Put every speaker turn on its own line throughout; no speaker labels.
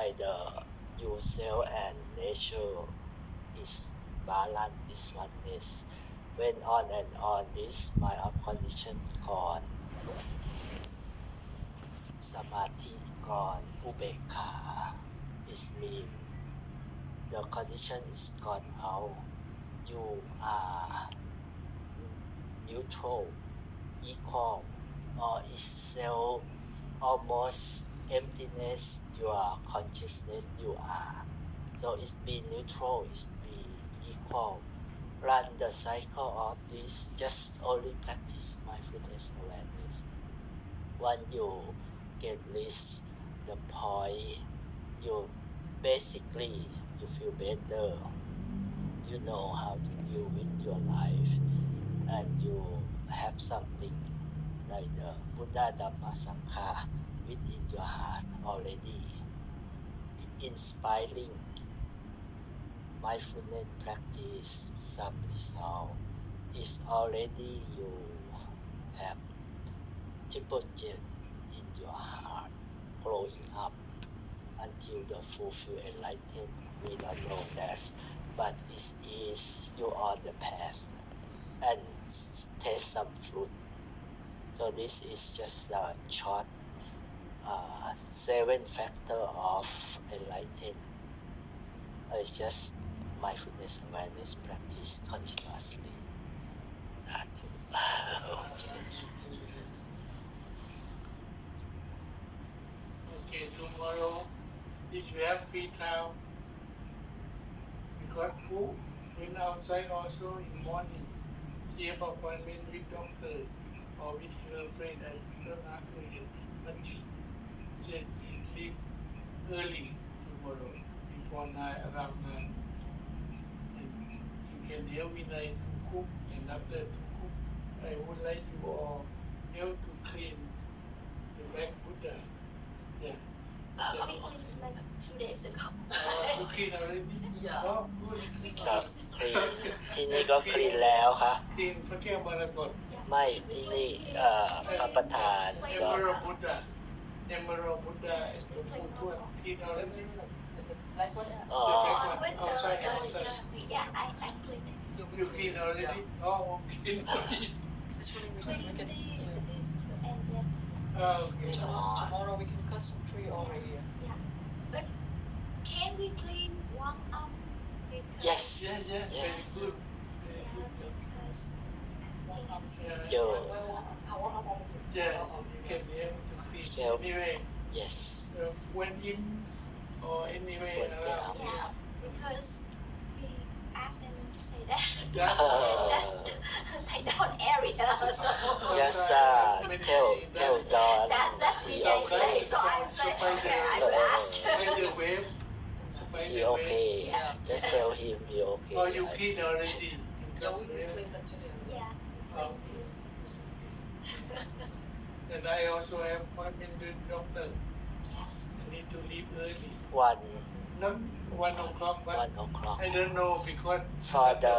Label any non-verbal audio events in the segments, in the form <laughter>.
like the yourself and nature is balance is oneness when on and on this my unconditioned ก่อนสมาธิก่อนอุเบกขา is mean the condition is gone out you are neutral equal or is self almost emptiness your consciousness you are. So it's be neutral it's be equal. Run the cycle of this just only practice mindfulness awareness. When you get this the point you basically you feel better. You know how to deal with your life and you have something like the Buddha Dhamma Sangha within your heart already. Inspiring. Mindfulness practice some result. Is already you have triple gem in your heart growing up until the fulfill enlightened we don't know that but it is you on the path. And taste some fruit. So this is just a short uh, seven factor of enlightenment it's just mindfulness awareness practice continuously. That.
okay, tomorrow, if you have free time, we got food, went outside also in morning, keep appointment with doctor or with your friend at the market, but just said she leave early tomorrow, before nine, around nine. And you can help me like to cook and after to cook, I would like you all help to clean the back Buddha. Yeah.
We cleaned like two days ago.
Uh, you clean already?
Yeah.
Oh, good.
ครับคลีนที่นี่ก็คลีนแล้วครับ
Clean พระแก้วมรกต
ไม่ที่นี่เอ่อพระประธาน
เอ
ก็
มเมอรัลบุตดาเอมเมอรั Emperor Buddha and the Buddha, you know,
like what?
Oh, oh,
oh
sorry,
I'm
sorry. Yeah, I, I cleaned it.
You cleaned already? Yeah. Oh, okay.
this one we can look. Yeah.
This to end it.
Oh, okay.
Tomorrow, tomorrow we can concentrate over here.
Yeah, but can we clean one up? Because
yes.
Yeah, yeah,
yes.
very
good.
Very yeah, good.
because I think I'm
saying.
Yo.
Yeah, you can, yeah able to clean
Help.
anyway
yes
uh, when in or anyway
When
around
Yeah, because we ask them to say that.
That's
That's the <laughs> like down area, so
just uh, tell tell Don
that's that we they say. So I'm saying, okay, I will ask.
spider web
he okay
Yes.
just tell him he okay
or you clean already
Yeah, we will clean that today.
Yeah.
Oh. <laughs> And I also have appointment with doctor.
Yes.
I need to leave early.
one
Not one o'clock, but
one o'clock
I don't know because
for the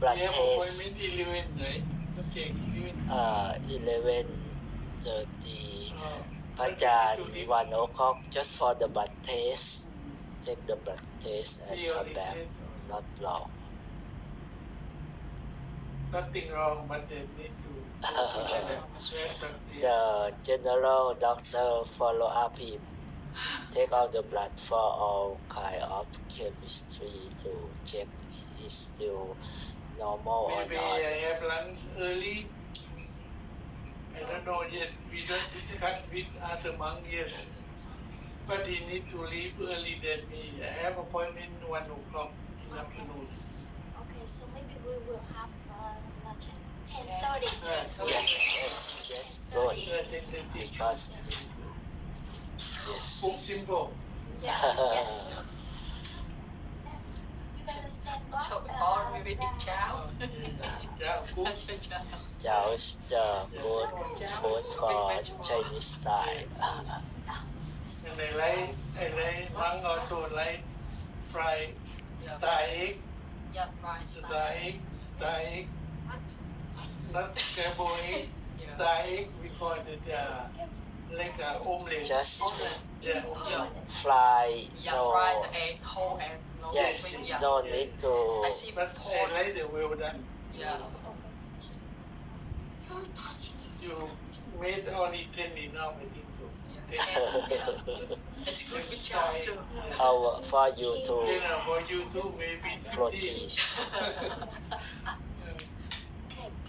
blood
we have
test
appointment eleven, right? Okay, eleven.
เอ่อ11 30
Uh,
พระอาจารย์ one o'clock just for the blood test take the blood test and
we
come
only
back
test also.
not long
Nothing wrong, but they need to go to the sweat practice.
the general doctor follow up him take out the blood for all kind of chemistry to check if is still normal or
Maybe
not
I have lunch early. I don't know yet. We don't discuss with other monk yet. But he need to leave early than me. I have appointment one o'clock in the afternoon.
Okay, so maybe we will have uh, lunch at ten thirty.
Yes yes yes good
then the teacher.
because it's
Cook
yes
simple.
Yes, yes. You better stand up.
So, or maybe eat chow.
Yeah, cook.
Chow is the good food for Chinese style
And I like, I like, monk also like fried star egg,
Yeah, fries.
star egg, star egg,
What?
Not scrambled egg, star we call it uh, like a omelette
just
yeah
Yeah.
fry
Yeah,
so
fry the egg, whole egg. No,
yes
yeah.
don't need to
I see
but I
pork.
like the well done
Yeah.
you made only 10 enough I think so
Yeah. yeah. <laughs> It's good with chow too.
how for you to
then uh, for you too maybe 50
protein
Okay,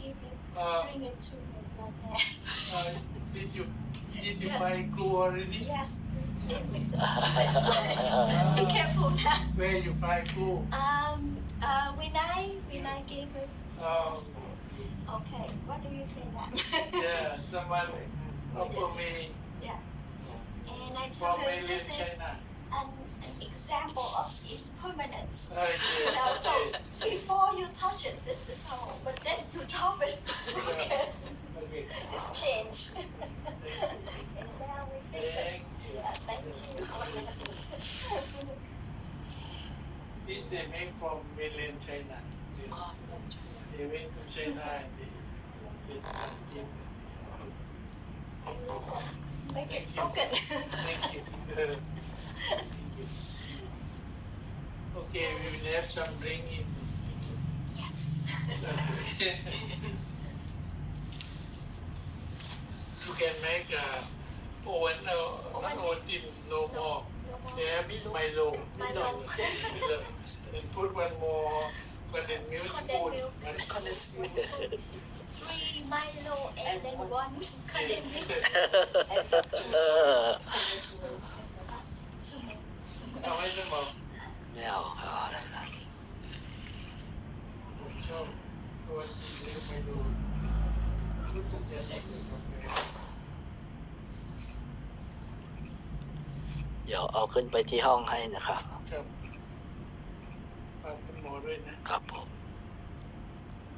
give it,
uh,
bring it to me like that.
uh, did you did you
Yes.
buy glue already
Yes. It <laughs> makes it <laughs> Be careful now.
where you buy glue
Um, uh, when I when I gave it to
Oh.
us, okay, what do you say that?
yeah <laughs> someone offer me Yeah.
and I
from
told her
mainland
this is
China
an, an example of impermanence.
Oh, okay
So, so before you touch it, this is home, but then you drop it, it's broken.
okay
It's changed. and now we fix it.
you
Yeah, thank you.
this they make from mainland China They-
Oh,
they went to China and they they
Make it.
Thank you. Thank you. <laughs> Okay, we will have some drink in.
yes.
you can make a Owen, uh, not Ovaltine, no more.
No more.
They have Milo.
Milo.
and put one more condensed milk
Condensed
spoon.
milk.
One
Condensed milk.
Three Milo and then one condensed milk.
เดี๋ยวเอาขึ้นไปที่ห้องให้นะครับ
ครับฝากคุณหมอด้วยนะ
ครับผม